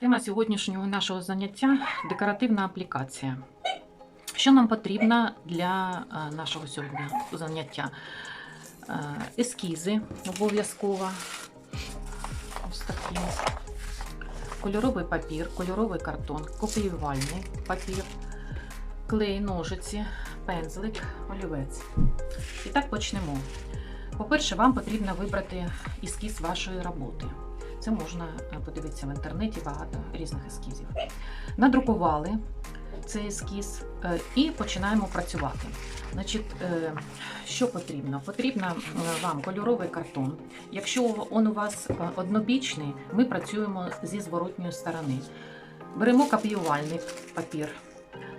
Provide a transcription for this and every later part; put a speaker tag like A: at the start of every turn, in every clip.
A: Тема сьогоднішнього нашого заняття декоративна аплікація. Що нам потрібно для е, нашого сьогодні заняття? Е, Ескізи обов'язково. Ось такі. Кольоровий папір, кольоровий картон, копіювальний папір, клей, ножиці, пензлик, олівець. І так почнемо. По-перше, вам потрібно вибрати ескіз вашої роботи. Це можна е, подивитися в інтернеті багато різних ескізів. Надрукували цей ескіз е, і починаємо працювати. Значить, е, що потрібно? Е, вам кольоровий картон. Якщо він у вас однобічний, ми працюємо зі зворотньої сторони. Беремо копіювальний папір,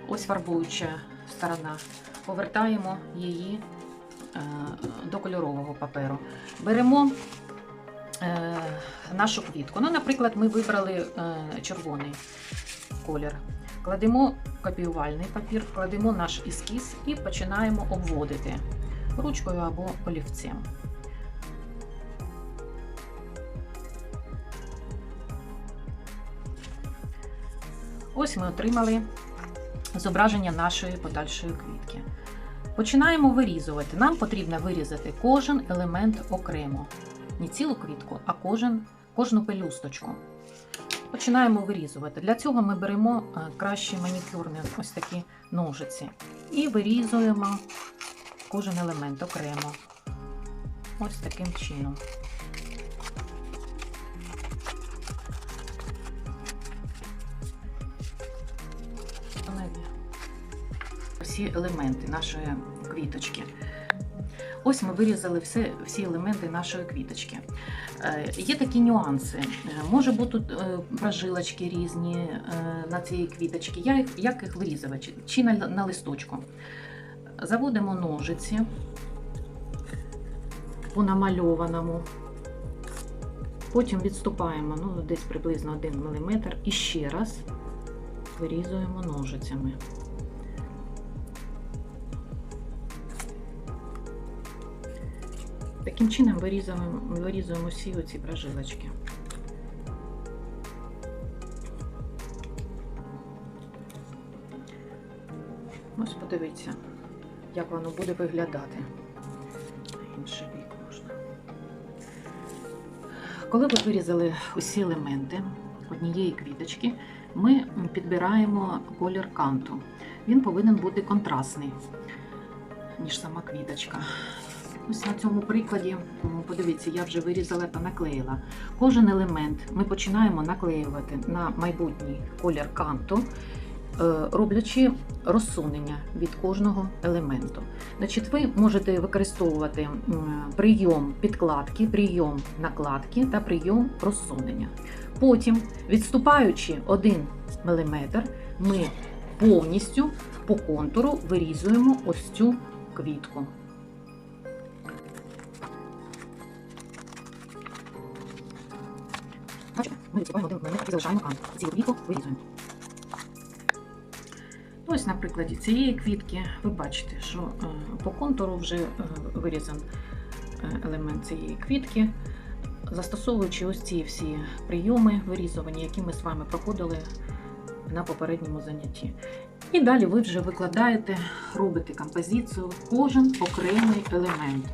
A: ось фарбуюча сторона, повертаємо її до кольорового паперу. Беремо нашу квітку. Ну, наприклад, ми вибрали е, червоний колір. Кладемо копіювальний папір, кладемо наш ескіз і починаємо обводити ручкою або олівцем. Ось ми отримали зображення нашої подальшої квітки. Починаємо вирізувати. Нам потрібно вирізати кожен елемент окремо. Не цілу квітку, а кожен, кожну пелюсточку. Починаємо вирізувати. Для цього ми беремо е, кращі манікюрні ось такі ножиці і вирізуємо кожен елемент окремо. Ось таким чином. Всі елементи нашої квіточки. Ось ми вирізали все, всі елементи нашої квіточки. Е, Є такі нюанси. Е, Може бути е, прожилочки різні на цій квіточці. Я їх, як їх вирізувати? Чи на, на листочку? Заводимо ножиці по намальованому. Потім відступаємо ну, десь приблизно 1 мм і ще раз вирізуємо ножицями. Таким чином вирізуємо, вирізуємо всі оці прожилочки. Ось подивіться, як воно буде виглядати. Інший бік можна. Коли ви вирізали усі елементи однієї квіточки, ми підбираємо колір канту. Він повинен бути контрастний, ніж сама квіточка. Ось на цьому прикладі, подивіться, я вже вирізала та наклеїла. Кожен елемент ми починаємо наклеювати на майбутній колір канту, е, роблячи розсунення від кожного елементу. Значить, ви можете використовувати прийом підкладки, прийом накладки та прийом розсунення. Потім, відступаючи 1 мм, ми повністю по контуру вирізуємо ось цю квітку. Ми відступаємо один мм і залишаємо канту. Цю квітку вирізуємо. Ось на прикладі цієї квітки ви бачите, що е, по контуру вже е, вирізан е, елемент цієї квітки, застосовуючи ось ці всі прийоми вирізування, які ми з вами проходили на попередньому занятті. І далі ви вже викладаєте, робите композицію, кожен окремий елемент,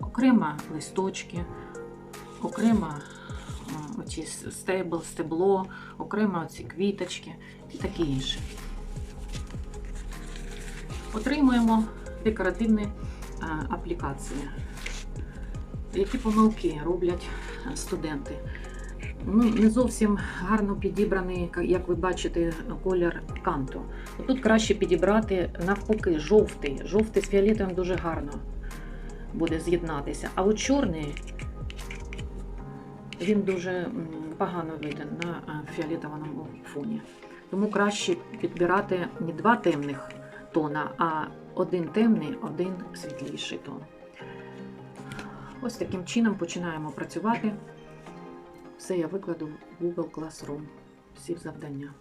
A: окремо листочки, окремо е, оці стебл, стебло, окремо ці квіточки і таке інше. Отримуємо декоративні е, аплікації. Які помилки роблять е, студенти? Ну, не зовсім гарно підібраний, як ви бачите, колір канту. Тут краще підібрати навпаки жовтий. Жовтий з фіолетовим дуже гарно буде з'єднатися. А от чорний він дуже погано виден на е, фіолетовому фоні. Тому краще підбирати не два темних тона, а один темний, один світліший тон. Ось таким чином починаємо працювати. Все я викладу в Google Classroom. Всі завдання.